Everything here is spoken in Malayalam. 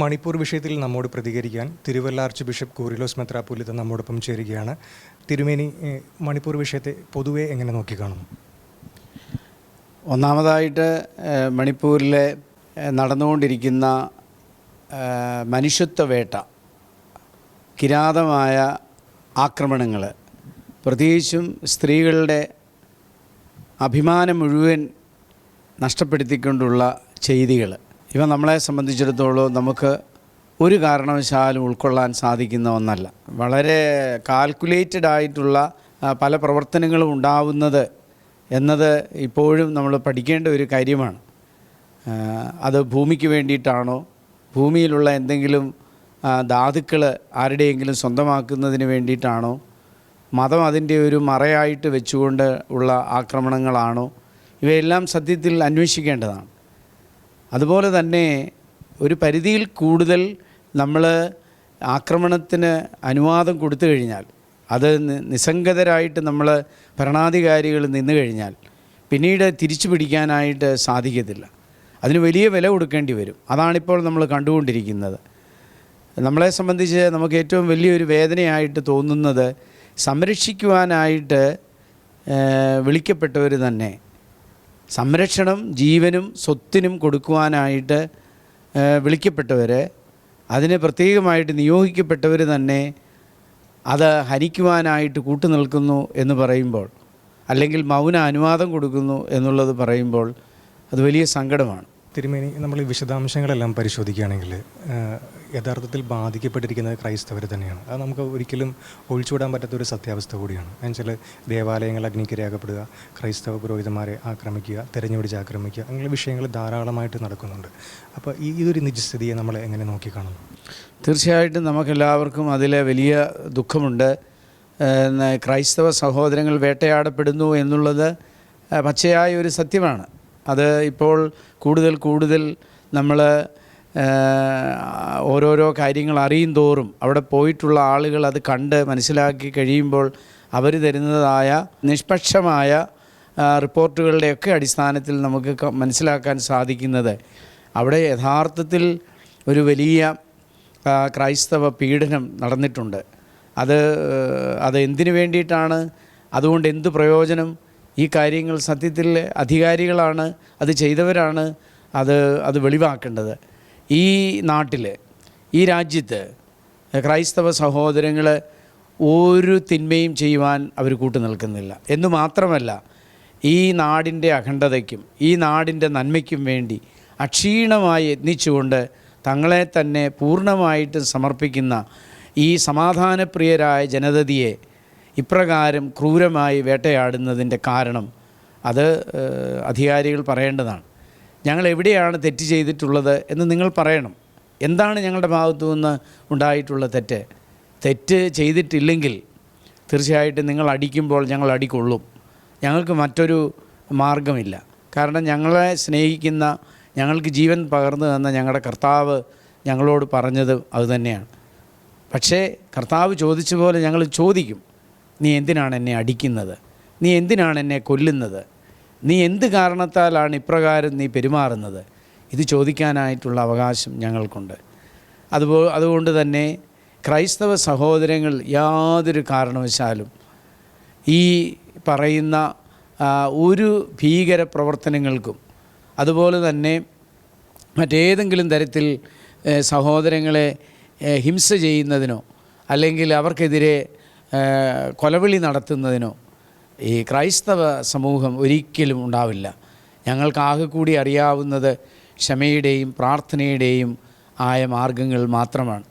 മണിപ്പൂർ വിഷയത്തിൽ നമ്മോട് പ്രതികരിക്കാൻ തിരുവല്ല ആർച്ച് ബിഷപ്പ് കൂറിലോസ് മെത്രാപ്പൊലിത്ത നമ്മോടൊപ്പം ചേരുകയാണ്. തിരുമേനി മണിപ്പൂർ വിഷയത്തെ പൊതുവെ എങ്ങനെ നോക്കിക്കാണുന്നു ഒന്നാമതായിട്ട് മണിപ്പൂരിലെ നടന്നുകൊണ്ടിരിക്കുന്ന മനുഷ്യത്വവേട്ട മനുഷ്യത്വ വേട്ട കിരാതമായ ആക്രമണങ്ങൾ പ്രത്യേകിച്ചും സ്ത്രീകളുടെ അഭിമാനം മുഴുവൻ നഷ്ടപ്പെടുത്തിക്കൊണ്ടുള്ള ചെയ്തികൾ ഇവ നമ്മളെ സംബന്ധിച്ചിടത്തോളം നമുക്ക് ഒരു കാരണവശാലും ഉൾക്കൊള്ളാൻ സാധിക്കുന്ന ഒന്നല്ല. വളരെ കാൽക്കുലേറ്റഡ് ആയിട്ടുള്ള പല പ്രവർത്തനങ്ങളും ഉണ്ടാവുന്നത് എന്നത് ഇപ്പോഴും നമ്മൾ പഠിക്കേണ്ട ഒരു കാര്യമാണ്. അത് ഭൂമിക്ക് വേണ്ടിയിട്ടാണോ? ഭൂമിയിലുള്ള എന്തെങ്കിലും ധാതുക്കൾ ആരുടെയെങ്കിലും സ്വന്തമാക്കുന്നതിന് വേണ്ടിയിട്ടാണോ? മതം അതിന്റെ ഒരു മറയായിട്ട് വെച്ചുകൊണ്ട് ഉള്ള ആക്രമണങ്ങളാണോ? ഇവയെല്ലാം സത്യത്തിൽ അന്വേഷിക്കേണ്ടതാണ്. അതുപോലെ തന്നെ ഒരു പരിധിയിൽ കൂടുതൽ നമ്മൾ ആക്രമണത്തിന് അനുവാദം കൊടുത്തു കഴിഞ്ഞാൽ അത് നിസ്സംഗതരായിട്ട് നമ്മൾ ഭരണാധികാരികൾ നിന്നു കഴിഞ്ഞാൽ പിന്നീട് തിരിച്ചു പിടിക്കാനായിട്ട് സാധിക്കത്തില്ല. അതിന് വലിയ വില കൊടുക്കേണ്ടി വരും. അതാണിപ്പോൾ നമ്മൾ കണ്ടുകൊണ്ടിരിക്കുന്നത്. നമ്മളെ സംബന്ധിച്ച് നമുക്ക് ഏറ്റവും വലിയൊരു വേദനയായിട്ട് തോന്നുന്നത് സംരക്ഷിക്കുവാനായിട്ട് വിളിക്കപ്പെട്ടവർ തന്നെ സംരക്ഷണം ജീവനും സ്വത്തിനും കൊടുക്കുവാനായിട്ട് വിളിക്കപ്പെട്ടവർ അതിന് പ്രത്യേകമായിട്ട് നിയോഗിക്കപ്പെട്ടവർ തന്നെ അത് ഹനിക്കുവാനായിട്ട് കൂട്ടുനിൽക്കുന്നു എന്ന് പറയുമ്പോൾ അല്ലെങ്കിൽ മൗന അനുവാദം കൊടുക്കുന്നു എന്നുള്ളത് പറയുമ്പോൾ അത് വലിയ സങ്കടമാണ്. തിരുമേനി നമ്മൾ ഈ വിശദാംശങ്ങളെല്ലാം പരിശോധിക്കുകയാണെങ്കിൽ യഥാർത്ഥത്തിൽ ബാധിക്കപ്പെട്ടിരിക്കുന്നത് ക്രൈസ്തവർ തന്നെയാണ്. അത് നമുക്ക് ഒരിക്കലും ഒഴിച്ചുവിടാൻ പറ്റാത്ത ഒരു സത്യാവസ്ഥ കൂടിയാണ്. എന്നുവെച്ചാൽ ദേവാലയങ്ങൾ അഗ്നിക്കിരയാക്കപ്പെടുക ക്രൈസ്തവ പുരോഹിതന്മാരെ ആക്രമിക്കുക തെരഞ്ഞുപിടിച്ച് ആക്രമിക്കുക അങ്ങനെയുള്ള വിഷയങ്ങൾ ധാരാളമായിട്ട് നടക്കുന്നുണ്ട്. അപ്പോൾ ഈ ഇതൊരു നിജസ്ഥിതിയെ നമ്മൾ എങ്ങനെ നോക്കിക്കാണുന്നു? തീർച്ചയായിട്ടും നമുക്കെല്ലാവർക്കും അതിൽ വലിയ ദുഃഖമുണ്ട്. ക്രൈസ്തവ സഹോദരങ്ങൾ വേട്ടയാടപ്പെടുന്നു എന്നുള്ളത് പച്ചയായ ഒരു സത്യമാണ്. അത് ഇപ്പോൾ കൂടുതൽ കൂടുതൽ നമ്മൾ ഓരോരോ കാര്യങ്ങൾ അറിയും തോറും അവിടെ പോയിട്ടുള്ള ആളുകൾ അത് കണ്ട് മനസ്സിലാക്കി കഴിയുമ്പോൾ അവർ തരുന്നതായ നിഷ്പക്ഷമായ റിപ്പോർട്ടുകളുടെയൊക്കെ അടിസ്ഥാനത്തിൽ നമുക്ക് മനസ്സിലാക്കാൻ സാധിക്കുന്നത്. അവിടെ യഥാർത്ഥത്തിൽ ഒരു വലിയ ക്രൈസ്തവ പീഡനം നടന്നിട്ടുണ്ട്. അത് അത് എന്തിനു വേണ്ടിയിട്ടാണ്? അതുകൊണ്ട് എന്ത് പ്രയോജനം? ഈ കാര്യങ്ങൾ സത്യത്തിൽ അധികാരികളാണ് അത് ചെയ്തവരാണ് അത് അത് വെളിവാക്കേണ്ടത്. ഈ നാട്ടിൽ ഈ രാജ്യത്ത് ക്രൈസ്തവ സഹോദരങ്ങൾ ഒരു തിന്മയും ചെയ്യുവാൻ അവർ കൂട്ടു നിൽക്കുന്നില്ല. എന്നു മാത്രമല്ല ഈ നാടിന്റെ അഖണ്ഡതയ്ക്കും ഈ നാടിന്റെ നന്മയ്ക്കും വേണ്ടി അക്ഷീണമായി യത്നിച്ചുകൊണ്ട് തങ്ങളെ തന്നെ പൂർണമായിട്ടും സമർപ്പിക്കുന്ന ഈ സമാധാനപ്രിയരായ ജനതയെ ഇപ്രകാരം ക്രൂരമായി വേട്ടയാടുന്നതിന്റെ കാരണം അത് അധികാരികൾ പറയേണ്ടതാണ്. ഞങ്ങൾ എവിടെയാണ് തെറ്റ് ചെയ്തിട്ടുള്ളത് എന്ന് നിങ്ങൾ പറയണം. എന്താണ് ഞങ്ങളുടെ ഭാഗത്തു നിന്ന് ഉണ്ടായിട്ടുള്ള തെറ്റ്? തെറ്റ് ചെയ്തിട്ടില്ലെങ്കിൽ തീർച്ചയായിട്ടും നിങ്ങൾ അടിക്കുമ്പോൾ ഞങ്ങൾ അടിക്കൊള്ളും ഞങ്ങൾക്ക് മറ്റൊരു മാർഗമില്ല കാരണം ഞങ്ങളെ സ്നേഹിക്കുന്ന ഞങ്ങൾക്ക് ജീവൻ പകർന്നു തന്ന ഞങ്ങളുടെ കർത്താവ് ഞങ്ങളോട് പറഞ്ഞത് അതുതന്നെയാണ് പക്ഷേ കർത്താവ് ചോദിച്ച പോലെ ഞങ്ങൾ ചോദിക്കും. നീ എന്തിനാണ് എന്നെ അടിക്കുന്നത്? നീ എന്തിനാണ് എന്നെ കൊല്ലുന്നത്? നീ എന്ത് കാരണത്താലാണ് ഇപ്രകാരം നീ പെരുമാറുന്നത്? ഇത് ചോദിക്കാനായിട്ടുള്ള അവകാശം ഞങ്ങൾക്കുണ്ട്. അതുപോ അതുകൊണ്ട് തന്നെ ക്രൈസ്തവ സഹോദരങ്ങൾ യാതൊരു കാരണവശാലും ഈ പറയുന്ന ഒരു ഭീകര പ്രവർത്തനങ്ങൾക്കും അതുപോലെ തന്നെ മറ്റേതെങ്കിലും തരത്തിൽ സഹോദരങ്ങളെ ഹിംസ ചെയ്യുന്നതിനോ അല്ലെങ്കിൽ അവർക്കെതിരെ കൊലവിളി നടത്തുന്നതിനോ ഈ ക്രൈസ്തവ സമൂഹം ഒരിക്കലും ഉണ്ടാവില്ല. ഞങ്ങൾക്ക് ആകെ കൂടി അറിയാവുന്നത് ക്ഷമയുടെയും പ്രാർത്ഥനയുടെയും ആയ മാർഗങ്ങൾ മാത്രമാണ്.